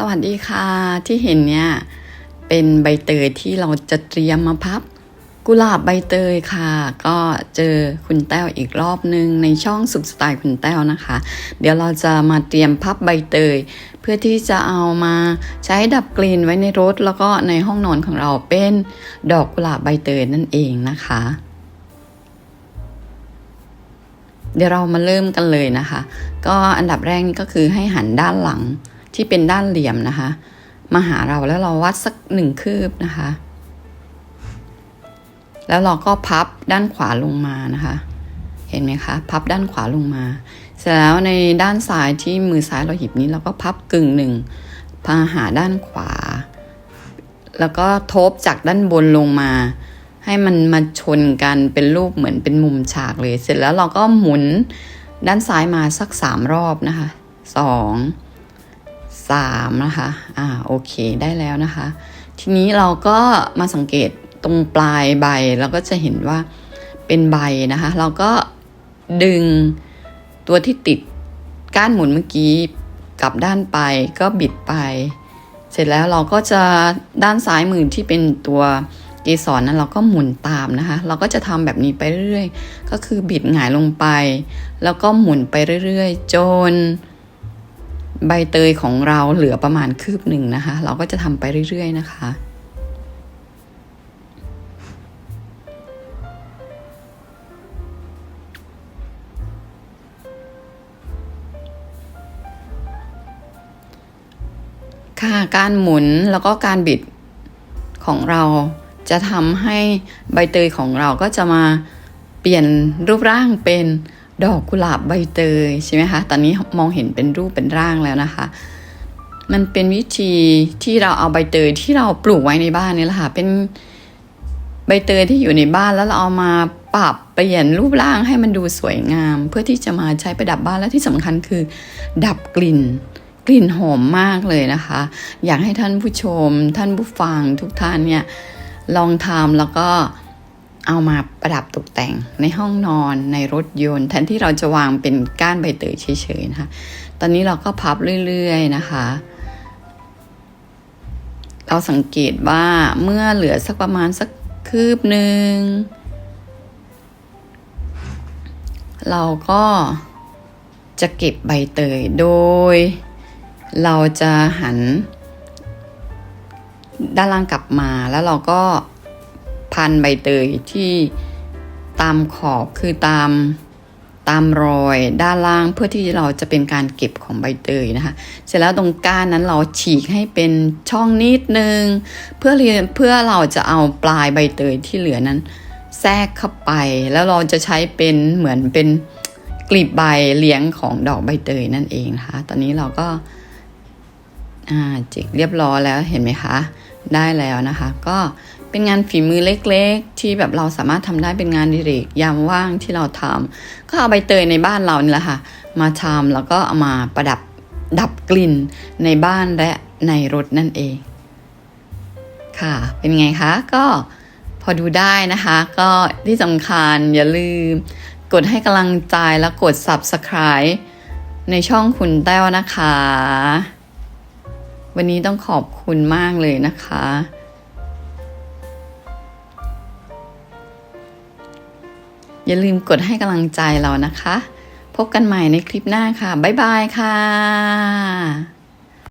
สวัสดีค่ะ ที่เห็นเนี่ยเป็นใบเตยที่เราจะเตรียมมาพับ กุหลาบใบเตยค่ะ ก็เจอคุณแต้วอีกรอบนึงในช่องสุขสไตล์คุณแต้วนะคะ เดี๋ยวเราจะมาเตรียมพับใบเตย เพื่อที่จะเอามาใช้ดับกลิ่นไว้ในรถ แล้วก็ในห้องนอนของเราเป็นดอกกุหลาบใบเตยนั่นเองนะคะ เดี๋ยวเรามาเริ่มกันเลยนะคะ ก็อันดับแรกนี่ก็คือให้หันด้านหลัง ที่เป็นด้านเหลี่ยมนะคะ มาหาเราแล้วเราวัดสักหนึ่งคืบนะคะ แล้วเราก็พับด้านขวาลงมานะคะ เห็นไหมคะ พับด้านขวาลงมา เสร็จแล้วในด้านซ้ายที่มือซ้ายเราหยิบนี้เราก็พับกึ่งหนึ่งพาหาด้านขวา แล้วก็ทบจากด้านบนลงมา ให้มันมาชนกันเป็นรูปเหมือนเป็นมุมฉากเลย เสร็จแล้วเราก็หมุนด้านซ้ายมาสักสามรอบนะคะสอง สามนะคะ อ่า โอเค ได้แล้วนะคะ ทีนี้เราก็มาสังเกตตรงปลายใบเราก็จะเห็นว่าเป็นใบนะคะ เราก็ดึงตัวที่ติดก้านหมุนเมื่อกี้กลับด้านไปก็บิดไป เสร็จแล้วเราก็จะด้านซ้ายมือที่เป็นตัวเกสรนั้นเราก็หมุนตามนะคะ เราก็จะทำแบบนี้ไปเรื่อยๆ ก็คือบิดหงายลงไป แล้วก็หมุนไปเรื่อยๆ จน ใบเตยของเราเหลือประมาณคืบหนึ่งนะคะ เราก็จะทำไปเรื่อย ๆ นะคะค่ะการหมุนแล้วก็การบิดของเราจะทำให้ใบเตยของเราก็จะมาเปลี่ยนรูปร่างเป็น ดอกกุหลาบใบเตยใช่ไหมคะตอนนี้มองเห็นเป็นรูปเป็นร่างแล้วนะคะ มันเป็นวิธีที่เราเอาใบเตยที่เราปลูกไว้ในบ้านนี่แหละค่ะเป็นใบเตยที่อยู่ในบ้านแล้วเราเอามาปรับเปลี่ยนรูปร่างให้มันดูสวยงาม เพื่อที่จะมาใช้ประดับบ้านและที่สำคัญคือ ดับกลิ่น กลิ่นหอมมากเลยนะคะ อยากให้ท่านผู้ชม ท่านผู้ฟังทุกท่านเนี่ยลองทำแล้วก็ เอามาประดับตกแต่งในห้องนอนในรถยนต์แทนที่เราจะวางเป็นก้านใบเตยเฉยๆนะคะ ตอนนี้เราก็พับเรื่อยๆนะคะ เราสังเกตว่าเมื่อเหลือสักประมาณสักคืบหนึ่งเราก็จะเก็บใบเตยโดย เราจะหันด้านล่างกลับมาแล้วเราก็ พันใบเตยที่ตามขอบคือตามตามรอยด้านล่างเพื่อที่เราจะเป็นการเก็บของใบเตยนะคะ เสร็จแล้วตรงก้านนั้นเราฉีกให้เป็นช่องนิดนึง เพื่อเรียนเพื่อเราจะเอาปลายใบเตยที่เหลือนั้น แทรกเข้าไปแล้วเราจะใช้เป็นเหมือนเป็นกลีบใบเลี้ยงของดอกใบเตยนั่นเองนะคะ ตอนนี้เราก็อ่าจิกเรียบร้อยแล้วเห็นไหมคะ ได้แล้วนะคะ ก็ เป็นงานฝีมือเล็กๆ ที่แบบเราสามารถทำได้เป็นงานดิเรกยามว่างที่เราทำก็เอาใบเตยในบ้านเรานี่แหละค่ะ มาทำแล้วก็เอามาประดับดับกลิ่นในบ้านและในรถนั่นเอง ค่ะ เป็นไงคะ ก็พอดูได้นะคะ ก็ที่สำคัญอย่าลืม กดให้กำลังใจแล้วกด subscribe ในช่องคุณแต้วนะคะ วันนี้ต้องขอบคุณมากเลยนะคะ อย่าลืมกดให้กำลังใจเรานะคะ พบกันใหม่ในคลิปหน้าค่ะ บ๊ายบายค่ะ